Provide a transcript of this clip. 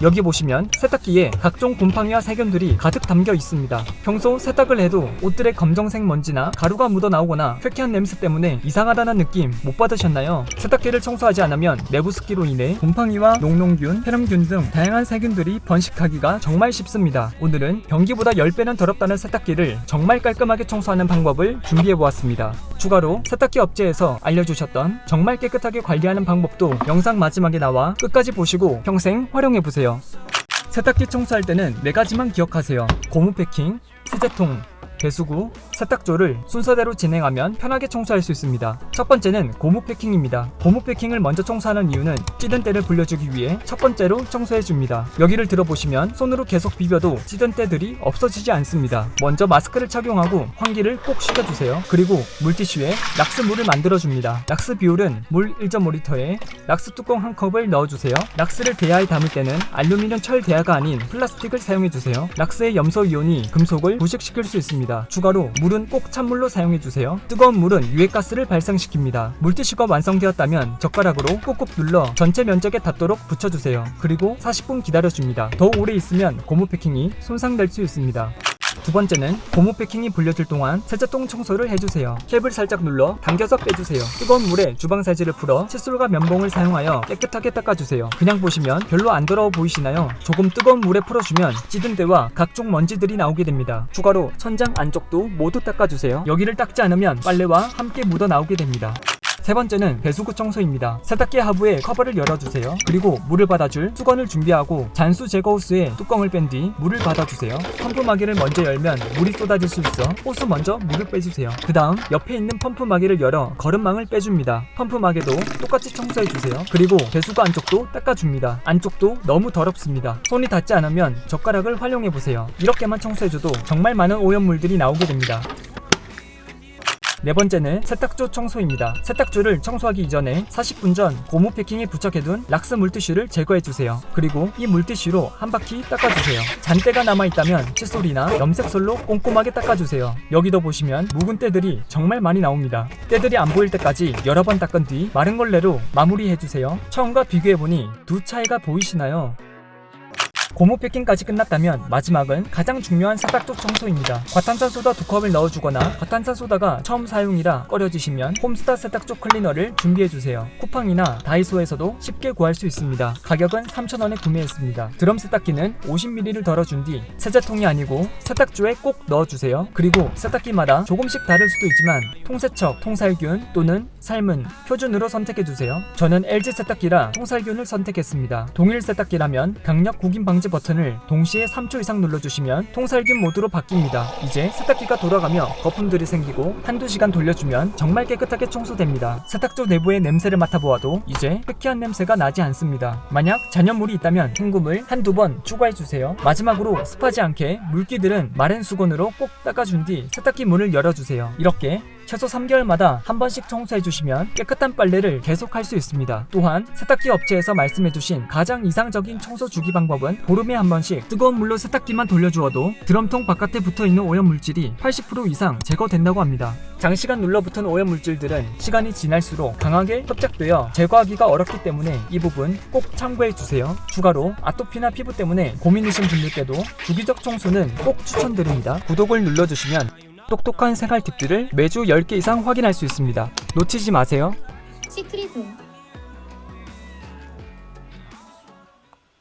여기 보시면 세탁기에 각종 곰팡이와 세균들이 가득 담겨 있습니다. 평소 세탁을 해도 옷들의 검정색 먼지나 가루가 묻어 나오거나 쾌쾌한 냄새 때문에 이상하다는 느낌 못 받으셨나요? 세탁기를 청소하지 않으면 내부 습기로 인해 곰팡이와 농농균, 폐렴균 등 다양한 세균들이 번식하기가 정말 쉽습니다. 오늘은 변기보다 10배는 더럽다는 세탁기를 정말 깔끔하게 청소하는 방법을 준비해 보았습니다. 추가로 세탁기 업체에서 알려주셨던 정말 깨끗하게 관리하는 방법도 영상 마지막에 나와 끝까지 보시고 평생 활용해 보세요. 세탁기 청소할 때는 네 가지만 기억하세요. 고무 패킹, 세제통, 배수구, 세탁조를 순서대로 진행하면 편하게 청소할 수 있습니다. 첫 번째는 고무 패킹입니다. 고무 패킹을 먼저 청소하는 이유는 찌든 때를 불려주기 위해 첫 번째로 청소해 줍니다. 여기를 들어보시면 손으로 계속 비벼도 찌든 때들이 없어지지 않습니다. 먼저 마스크를 착용하고 환기를 꼭 시켜주세요. 그리고 물티슈에 락스 물을 만들어 줍니다. 락스 비율은 물 1.5리터에 락스 뚜껑 한 컵을 넣어주세요. 락스를 대야에 담을 때는 알루미늄 철 대야가 아닌 플라스틱을 사용해주세요. 락스의 염소 이온이 금속을 부식시킬 수 있습니다. 추가로 물은 꼭 찬물로 사용해주세요. 뜨거운 물은 유해가스를 발생시킵니다. 물티슈가 완성되었다면 젓가락으로 꾹꾹 눌러 전체 면적에 닿도록 붙여주세요. 그리고 40분 기다려줍니다. 더 오래 있으면 고무 패킹이 손상될 수 있습니다. 두 번째는 고무 패킹이 불려질 동안 세제통 청소를 해주세요. 캡을 살짝 눌러 당겨서 빼주세요. 뜨거운 물에 주방 세제를 풀어 칫솔과 면봉을 사용하여 깨끗하게 닦아주세요. 그냥 보시면 별로 안 더러워 보이시나요? 조금 뜨거운 물에 풀어주면 찌든 때와 각종 먼지들이 나오게 됩니다. 추가로 천장 안쪽도 모두 닦아주세요. 여기를 닦지 않으면 빨래와 함께 묻어 나오게 됩니다. 세 번째는 배수구 청소입니다. 세탁기 하부에 커버를 열어주세요. 그리고 물을 받아줄 수건을 준비하고 잔수 제거 호스에 뚜껑을 뺀 뒤 물을 받아주세요. 펌프 마개를 먼저 열면 물이 쏟아질 수 있어 호스 먼저 물을 빼주세요. 그 다음 옆에 있는 펌프 마개를 열어 거름망을 빼줍니다. 펌프 마개도 똑같이 청소해주세요. 그리고 배수구 안쪽도 닦아줍니다. 안쪽도 너무 더럽습니다. 손이 닿지 않으면 젓가락을 활용해보세요. 이렇게만 청소해줘도 정말 많은 오염물들이 나오게 됩니다. 네 번째는 세탁조 청소입니다. 세탁조를 청소하기 이전에 40분 전 고무 패킹에 부착해둔 락스 물티슈를 제거해주세요. 그리고 이 물티슈로 한 바퀴 닦아주세요. 잔때가 남아있다면 칫솔이나 염색솔로 꼼꼼하게 닦아주세요. 여기도 보시면 묵은 때들이 정말 많이 나옵니다. 때들이 안 보일 때까지 여러 번 닦은 뒤 마른 걸레로 마무리해주세요. 처음과 비교해보니 두 차이가 보이시나요? 고무 패킹까지 끝났다면 마지막은 가장 중요한 세탁조 청소입니다. 과탄산소다 두 컵을 넣어주거나 과탄산소다가 처음 사용이라 꺼려지시면 홈스타 세탁조 클리너를 준비해주세요. 쿠팡이나 다이소에서도 쉽게 구할 수 있습니다. 가격은 3,000원에 구매했습니다. 드럼 세탁기는 50ml를 덜어준 뒤 세제통이 아니고 세탁조에 꼭 넣어주세요. 그리고 세탁기마다 조금씩 다를 수도 있지만 통세척, 통살균 또는 삶은 표준으로 선택해주세요. 저는 LG 세탁기라 통살균을 선택했습니다. 동일 세탁기라면 강력 구김 방지 버튼을 동시에 3초 이상 눌러주시면 통살균 모드로 바뀝니다. 이제 세탁기가 돌아가며 거품들이 생기고 한두 시간 돌려주면 정말 깨끗하게 청소됩니다. 세탁조 내부의 냄새를 맡아보아도 이제 쾌쾌한 냄새가 나지 않습니다. 만약 잔여물이 있다면 헹굼을 한두 번 추가해주세요. 마지막으로 습하지 않게 물기들은 마른 수건으로 꼭 닦아준 뒤 세탁기 문을 열어주세요. 이렇게 최소 3개월마다 한 번씩 청소해 주시면 깨끗한 빨래를 계속할 수 있습니다. 또한 세탁기 업체에서 말씀해 주신 가장 이상적인 청소 주기 방법은 보름에 한 번씩 뜨거운 물로 세탁기만 돌려주어도 드럼통 바깥에 붙어 있는 오염 물질이 80% 이상 제거된다고 합니다. 장시간 눌러붙은 오염 물질들은 시간이 지날수록 강하게 흡착되어 제거하기가 어렵기 때문에 이 부분 꼭 참고해 주세요. 추가로 아토피나 피부 때문에 고민이신 분들께도 주기적 청소는 꼭 추천드립니다. 구독을 눌러주시면 똑똑한 생활 팁들을 매주 10개 이상 확인할 수 있습니다. 놓치지 마세요. 시크릿 홈